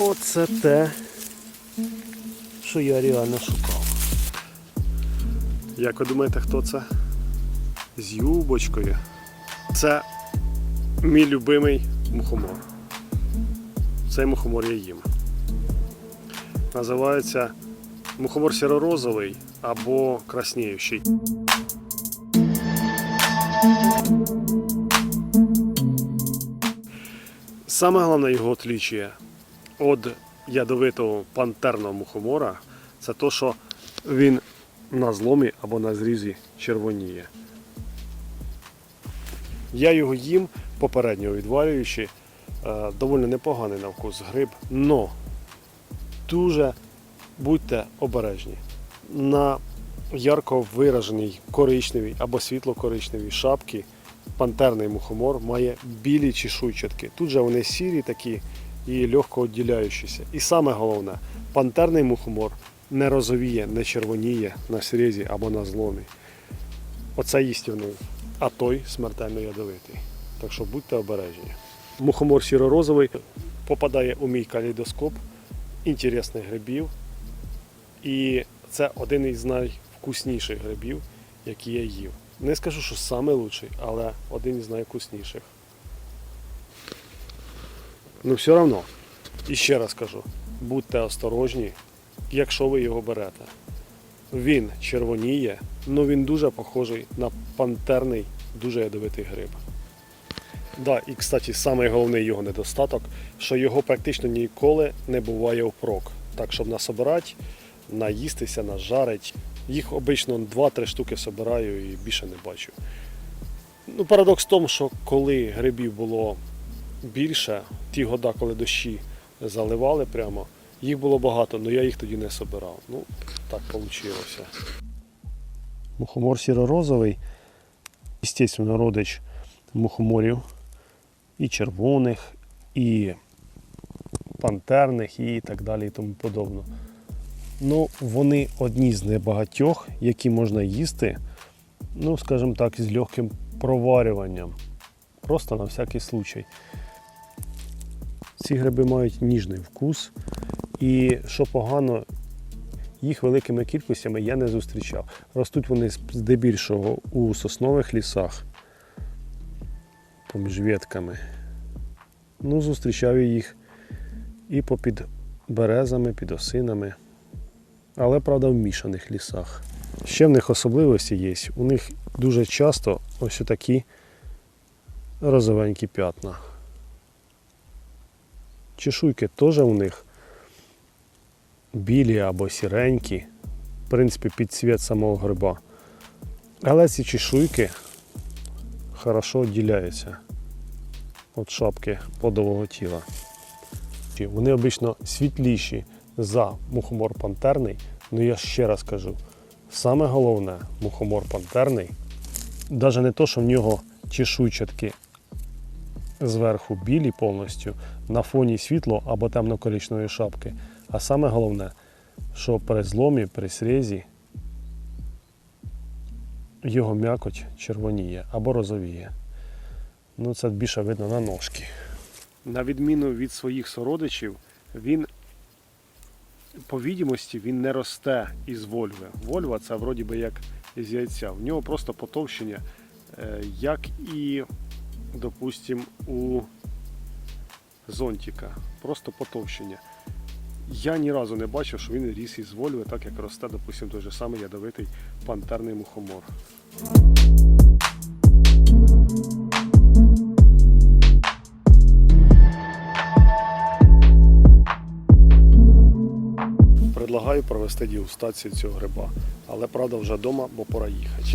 Оце те, що я реально шукав. Як ви думаєте, хто це? З юбочкою. Це мій любимий мухомор. Цей мухомор я їм. Називається мухомор сіро-розовий або красніючий. Саме головне його отличие від ядовитого пантерного мухомора це те, що він на зломі або на зрізі червоніє. Я його їм попередньо відварюючи, е, доволі непоганий на вкус гриб, но дуже будьте обережні. На ярко вираженій коричневій або світло-коричневій шапці пантерний мухомор має білі чешуйчатки. Тут же вони сірі такі і легко відділяючіся. І саме головне, пантерний мухомор не розовіє, не червоніє на срізі або на зломі. Оце їстівний, а той смертельно ядовитий. Так що будьте обережні. Мухомор сіро-розовий попадає у мій калейдоскоп інтересних грибів. І це один із найвкусніших грибів, які я їв. Не скажу, що лучший, але один із найвкусніших. Ну, все одно, і ще раз кажу, будьте осторожні, якщо ви його берете. Він червоніє, але він дуже похожий на пантерний, дуже ядовитий гриб. Да, і, кстати, самий головний його недостаток, що його практично ніколи не буває впрок. Так, щоб насобирати, наїстися, нажарить. Їх обично 2-3 штуки собираю і більше не бачу. Ну, парадокс в тому, що коли грибів було більше, ті года, коли дощі заливали прямо, їх було багато, але я їх тоді не собирав. Ну, так вийшло. Мухомор сіро-розовий, звісно, родич мухоморів і червоних, і пантерних, і так далі, і тому подобне. Ну, вони одні з небагатьох, які можна їсти, ну, скажімо так, з легким проварюванням. Просто на всякий случай. Ці гриби мають ніжний вкус, і що погано, їх великими кількостями я не зустрічав. Ростуть вони здебільшого у соснових лісах, поміж ветками. Ну, зустрічав я їх і попід березами, під осинами але правда в мішаних лісах. Ще в них особливості є. У них дуже часто ось такі розовенькі п'ятна. Чешуйки теж у них білі або сіренькі, в принципі, під цвіт самого гриба. Але ці чешуйки хорошо відділяються від шапки плодового тіла. Вони обично світліші за мухомор пантерний. Ну я ще раз кажу, саме головне мухомор пантерний, навіть не то, що в нього чешуйчатки зверху білі повністю, на фоні світло або темно-коричневої шапки. А саме головне, що при зломі, при срізі його м'якоть червоніє або розовіє. Ну це більше видно на ножки. На відміну від своїх сородичів, він по відомості він не росте із вольви. Вольва це вроді би як із яйця. В нього просто потовщення, е, як і, допустим, у зонтика. Просто потовщення. Я ні разу не бачив, що він ріс із вольви, так як росте, допустим, той же самий ядовитий пантерний мухомор. Предлагаю провести дегустацію цього гриба. Але правда вже вдома, бо пора їхати.